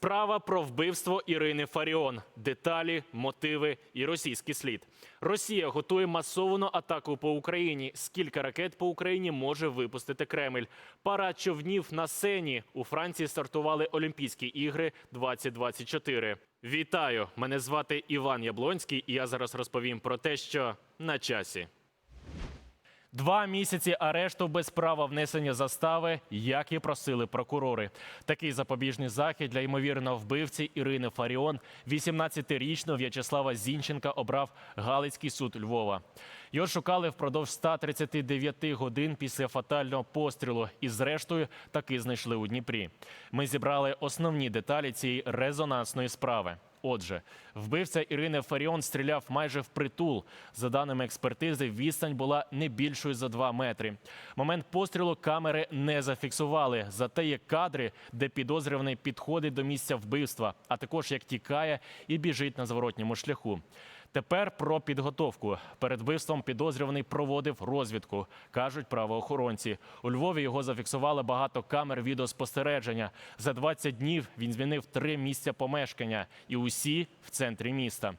Справа про вбивство Ірини Фаріон. Деталі, мотиви і російський слід. Росія готує масовану атаку по Україні. Скільки ракет по Україні може випустити Кремль? Пара човнів на сені. У Франції стартували Олімпійські ігри 2024. Вітаю! Мене звати Іван Яблонський, і я зараз розповім про те, що на часі. Два місяці арешту без права внесення застави, як і просили прокурори. Такий запобіжний захід для ймовірного вбивці Ірини Фаріон 18-річного В'ячеслава Зінченка обрав Галицький суд Львова. Його шукали впродовж 139 годин після фатального пострілу, і зрештою таки знайшли у Дніпрі. Ми зібрали основні деталі цієї резонансної справи. Отже, вбивця Ірини Фаріон стріляв майже впритул. За даними експертизи, відстань була не більшою за 2 метри. Момент пострілу камери не зафіксували. Зате є кадри, де підозрюваний підходить до місця вбивства, а також як тікає і біжить на зворотньому шляху. Тепер про підготовку. Перед вбивством підозрюваний проводив розвідку, кажуть правоохоронці. У Львові його зафіксували багато камер відеоспостереження. За 20 днів він змінив три місця помешкання, і усі в центрі міста.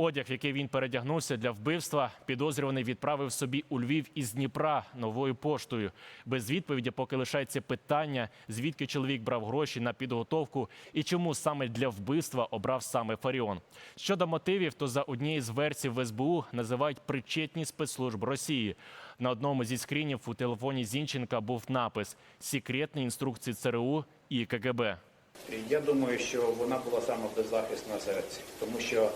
Одяг, який він передягнувся для вбивства, підозрюваний відправив собі у Львів із Дніпра новою поштою. Без відповіді, поки лишається питання, звідки чоловік брав гроші на підготовку і чому саме для вбивства обрав саме Фаріон. Щодо мотивів, то за однією з версій в СБУ називають причетність спецслужб Росії. На одному зі скрінів у телефоні Зінченка був напис «Секретні інструкції ЦРУ і КГБ». Я думаю, що вона була саме беззахисна серед тому що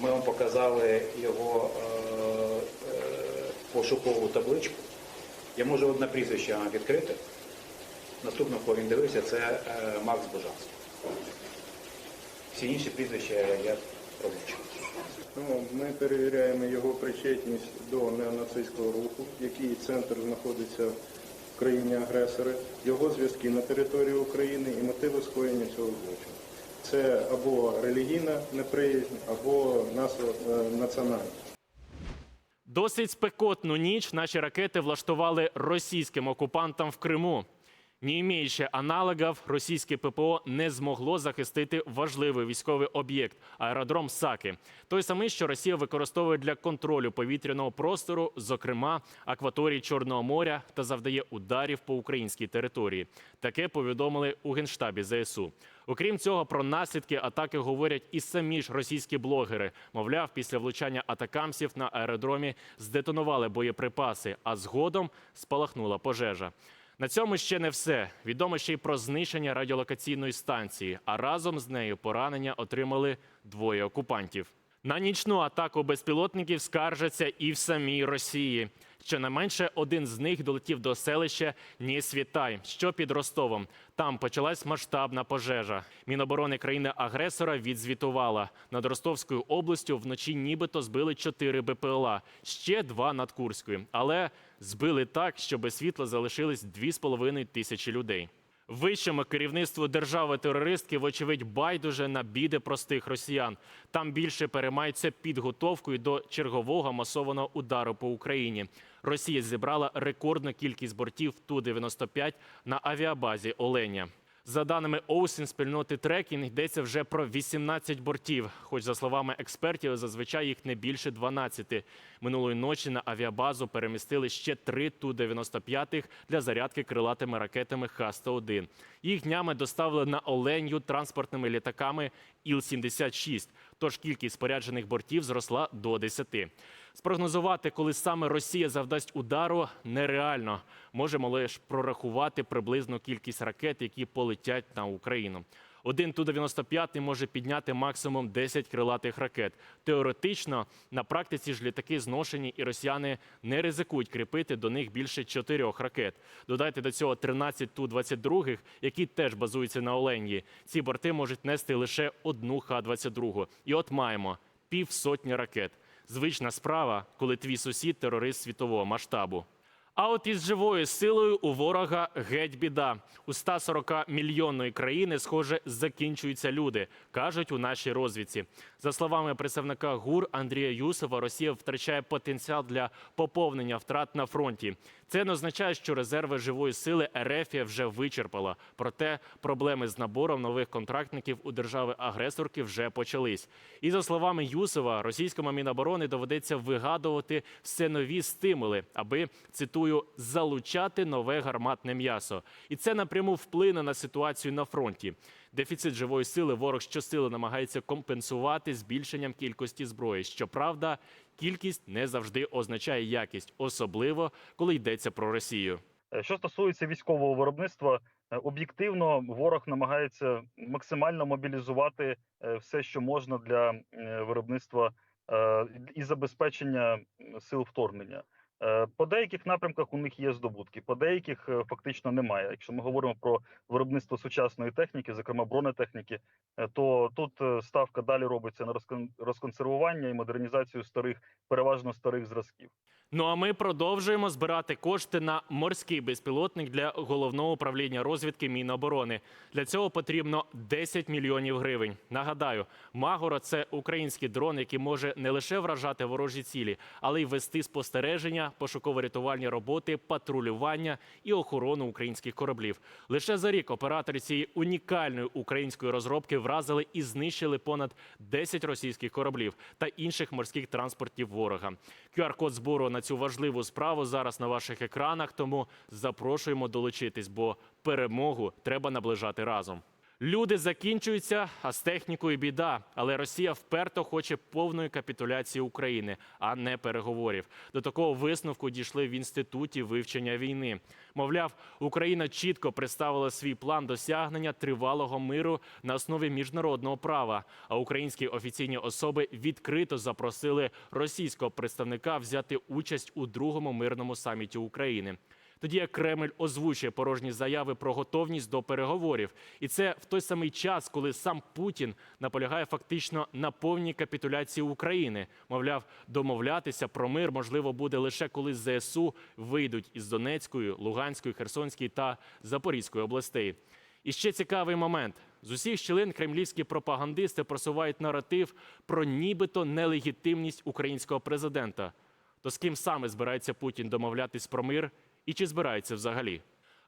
ми вам показали його е, е, пошукову табличку. Я можу одне прізвище відкрити. Наступно, кого він дивився, це е, Макс Божанський. Всі інші прізвища я промовчу. Ну, Ми перевіряємо його причетність до неонацистського руху, який центр знаходиться в країні агресори, його зв'язки на території України і мотиви скоєння цього злочину. Це або релігійна неприязнь, або е, національна. Досить спекотну ніч наші ракети влаштували російським окупантам в Криму. Не імеючи аналогів, російське ППО не змогло захистити важливий військовий об'єкт аеродром Саки. Той самий, що Росія використовує для контролю повітряного простору, зокрема акваторії Чорного моря, та завдає ударів по українській території. Таке повідомили у генштабі ЗСУ. Окрім цього, про наслідки атаки говорять і самі ж російські блогери. Мовляв, після влучання атакамсів на аеродромі здетонували боєприпаси, а згодом спалахнула пожежа. На цьому ще не все. Відомо ще й про знищення радіолокаційної станції, а разом з нею поранення отримали двоє окупантів. На нічну атаку безпілотників скаржаться і в самій Росії. Щонайменше один з них долетів до селища Нєсвітай, що під Ростовом. Там почалась масштабна пожежа. Міноборони країни-агресора відзвітувала. Над Ростовською областю вночі нібито збили чотири БПЛА, ще два над Курською. Але збили так, що без світла залишились дві з половиною тисячі людей. Вищому керівництво держави-терористки, вочевидь, байдуже на біди простих росіян. Там більше переймаються підготовкою до чергового масованого удару по Україні. Росія зібрала рекордну кількість бортів Ту-95 на авіабазі Оленя. За даними Оусін спільноти трекінг, йдеться вже про 18 бортів. Хоч, за словами експертів, зазвичай їх не більше 12. Минулої ночі на авіабазу перемістили ще три Ту-95 для зарядки крилатими ракетами Х-101. Їх днями доставили на Оленю транспортними літаками Іл-76. Тож кількість споряджених бортів зросла до 10. Спрогнозувати, коли саме Росія завдасть удару, нереально. Можемо лише прорахувати приблизну кількість ракет, які полетять на Україну. Один Ту-95 може підняти максимум 10 крилатих ракет. Теоретично, на практиці ж літаки зношені, і росіяни не ризикують кріпити до них більше чотирьох ракет. Додайте до цього 13 Ту-22, які теж базуються на Оленї. Ці борти можуть нести лише одну Х-22. І от маємо півсотні ракет. Звична справа, коли твій сусід терорист світового масштабу. А от із живою силою у ворога геть біда. У 140 мільйонної країни, схоже, закінчуються люди, кажуть у нашій розвідці. За словами представника ГУР Андрія Юсова, Росія втрачає потенціал для поповнення втрат на фронті. Це не означає, що резерви живої сили Ерефія вже вичерпала. Проте проблеми з набором нових контрактників у держави-агресорки вже почались. І за словами Юсова, російському міноборони доведеться вигадувати все нові стимули, аби цитую залучати нове гарматне м'ясо. І це напряму вплине на ситуацію на фронті. Дефіцит живої сили ворог щосили намагається компенсувати збільшенням кількості зброї. Щоправда, кількість не завжди означає якість, особливо коли йдеться про Росію. Е, Що стосується військового виробництва, е, об'єктивно ворог намагається максимально мобілізувати е, все, що можна для виробництва і забезпечення сил вторгнення. Е, По деяких напрямках у них є здобутки, по деяких е, фактично немає. Якщо ми говоримо про виробництво сучасної техніки, зокрема бронетехніки, е, то тут ставка далі робиться на розкон- розконсервування і модернізацію старих, переважно старих зразків. Ну а ми продовжуємо збирати кошти на морський безпілотник для головного управління розвідки Міноборони. Для цього потрібно 10 мільйонів гривень. Нагадаю, Магора це український дрон, який може не лише вражати ворожі цілі, але й вести спостереження, пошуково-рятувальні роботи, патрулювання і охорону українських кораблів. Лише за рік оператори цієї унікальної української розробки вразили і знищили понад 10 російських кораблів та інших морських транспортів ворога. QR-код збору на цю важливу справу зараз на ваших екранах. Тому запрошуємо долучитись, бо перемогу треба наближати разом. Люди закінчуються, а з технікою біда. Але Росія вперто хоче повної капітуляції України, а не переговорів. До такого висновку дійшли в інституті вивчення війни. Мовляв, Україна чітко представила свій план досягнення тривалого миру на основі міжнародного права. А українські офіційні особи відкрито запросили російського представника взяти участь у другому мирному саміті України. Тоді як Кремль озвучує порожні заяви про готовність до переговорів, і це в той самий час, коли сам Путін наполягає фактично на повній капітуляції України. Мовляв, домовлятися про мир можливо буде лише коли ЗСУ вийдуть із Донецької, Луганської, Херсонської та Запорізької областей. І ще цікавий момент: з усіх щілин кремлівські пропагандисти просувають наратив про нібито нелегітимність українського президента. То з ким саме збирається Путін домовлятись про мир і чи збирається взагалі?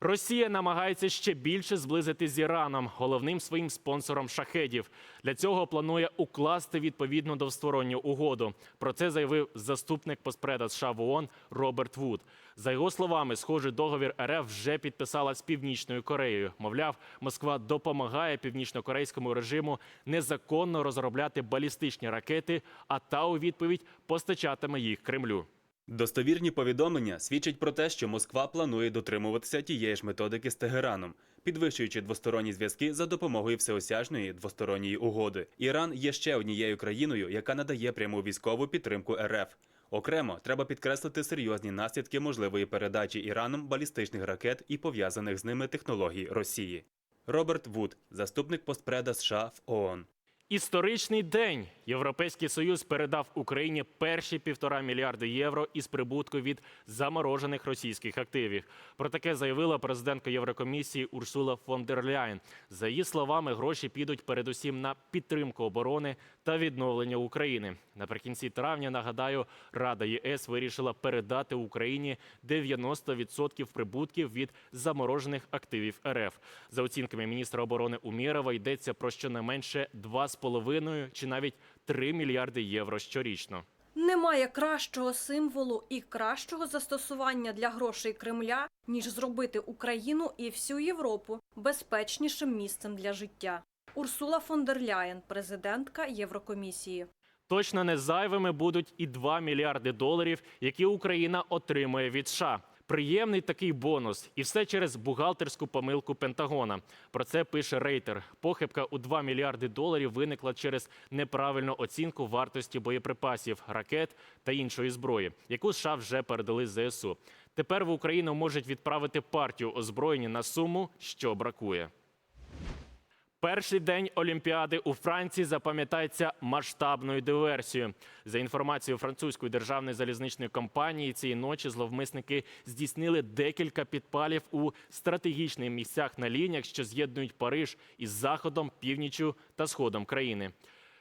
Росія намагається ще більше зблизити з Іраном, головним своїм спонсором шахедів. Для цього планує укласти відповідну двосторонню угоду. Про це заявив заступник поспреда США в ООН Роберт Вуд. За його словами, схожий договір РФ вже підписала з Північною Кореєю. Мовляв, Москва допомагає північнокорейському режиму незаконно розробляти балістичні ракети, а та у відповідь постачатиме їх Кремлю. Достовірні повідомлення свідчать про те, що Москва планує дотримуватися тієї ж методики з Тегераном, підвищуючи двосторонні зв'язки за допомогою всеосяжної двосторонньої угоди. Іран є ще однією країною, яка надає пряму військову підтримку РФ. Окремо треба підкреслити серйозні наслідки можливої передачі Іраном балістичних ракет і пов'язаних з ними технологій Росії. Роберт Вуд, заступник постпреда США в ООН. Історичний день Європейський Союз передав Україні перші півтора мільярди євро із прибутку від заморожених російських активів. Про таке заявила президентка Єврокомісії Урсула фон дер Ляєн. За її словами, гроші підуть передусім на підтримку оборони та відновлення України. Наприкінці травня нагадаю, Рада ЄС вирішила передати Україні 90% прибутків від заморожених активів РФ. За оцінками міністра оборони Умєрова йдеться про щонайменше 2,5 чи навіть 3 мільярди євро щорічно. Немає кращого символу і кращого застосування для грошей Кремля, ніж зробити Україну і всю Європу безпечнішим місцем для життя. Урсула фон дер Ляєн, президентка Єврокомісії. Точно не зайвими будуть і 2 мільярди доларів, які Україна отримує від США. Приємний такий бонус, і все через бухгалтерську помилку Пентагона. Про це пише Рейтер. Похибка у 2 мільярди доларів виникла через неправильну оцінку вартості боєприпасів, ракет та іншої зброї, яку США вже передали ЗСУ. Тепер в Україну можуть відправити партію озброєння на суму, що бракує. Перший день Олімпіади у Франції запам'ятається масштабною диверсією. За інформацією французької державної залізничної компанії, цієї ночі зловмисники здійснили декілька підпалів у стратегічних місцях на лініях, що з'єднують Париж із заходом, північю та сходом країни.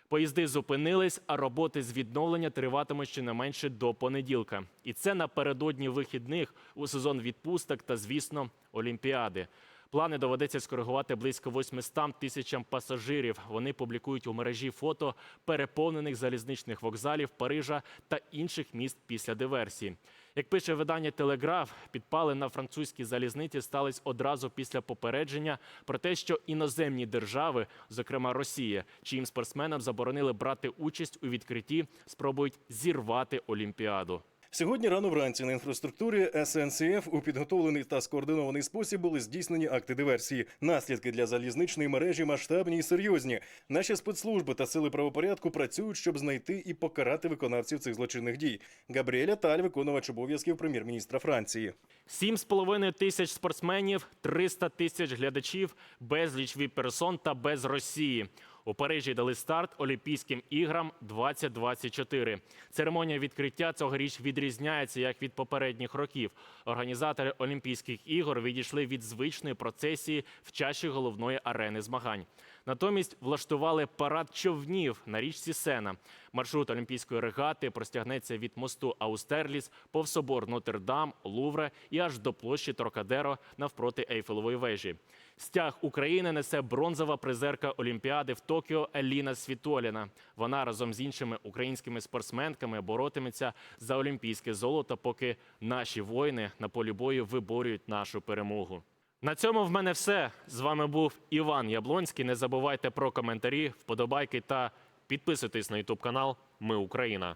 Поїзди зупинились, а роботи з відновлення триватимуть щонайменше до понеділка. І це напередодні вихідних у сезон відпусток та, звісно, Олімпіади. Плани доведеться скоригувати близько 800 тисячам пасажирів. Вони публікують у мережі фото переповнених залізничних вокзалів Парижа та інших міст після диверсії. Як пише видання Телеграф, підпали на французькій залізниці стались одразу після попередження про те, що іноземні держави, зокрема Росія, чиїм спортсменам заборонили брати участь у відкритті, спробують зірвати Олімпіаду. Сьогодні рано вранці на інфраструктурі СНЦФ у підготовлений та скоординований спосіб були здійснені акти диверсії. Наслідки для залізничної мережі масштабні і серйозні. Наші спецслужби та сили правопорядку працюють, щоб знайти і покарати виконавців цих злочинних дій. Габріеля Таль, виконувач обов'язків прем'єр-міністра Франції. Сім з половиною тисяч спортсменів, 300 тисяч глядачів, безліч віп-персон та без Росії. У Парижі дали старт Олімпійським іграм 2024. Церемонія відкриття цьогоріч відрізняється як від попередніх років. Організатори Олімпійських ігор відійшли від звичної процесії в чаші головної арени змагань. Натомість влаштували парад човнів на річці Сена. Маршрут олімпійської регати простягнеться від мосту Аустерліс, повз собор Нотр-Дам, Лувре і аж до площі Трокадеро навпроти Ейфелевої вежі. Стяг України несе бронзова призерка Олімпіади в Токіо Еліна Світоліна. Вона разом з іншими українськими спортсменками боротиметься за олімпійське золото, поки наші воїни на полі бою виборюють нашу перемогу. На цьому в мене все. З вами був Іван Яблонський. Не забувайте про коментарі, вподобайки та підписуйтесь на Ютуб канал Ми Україна.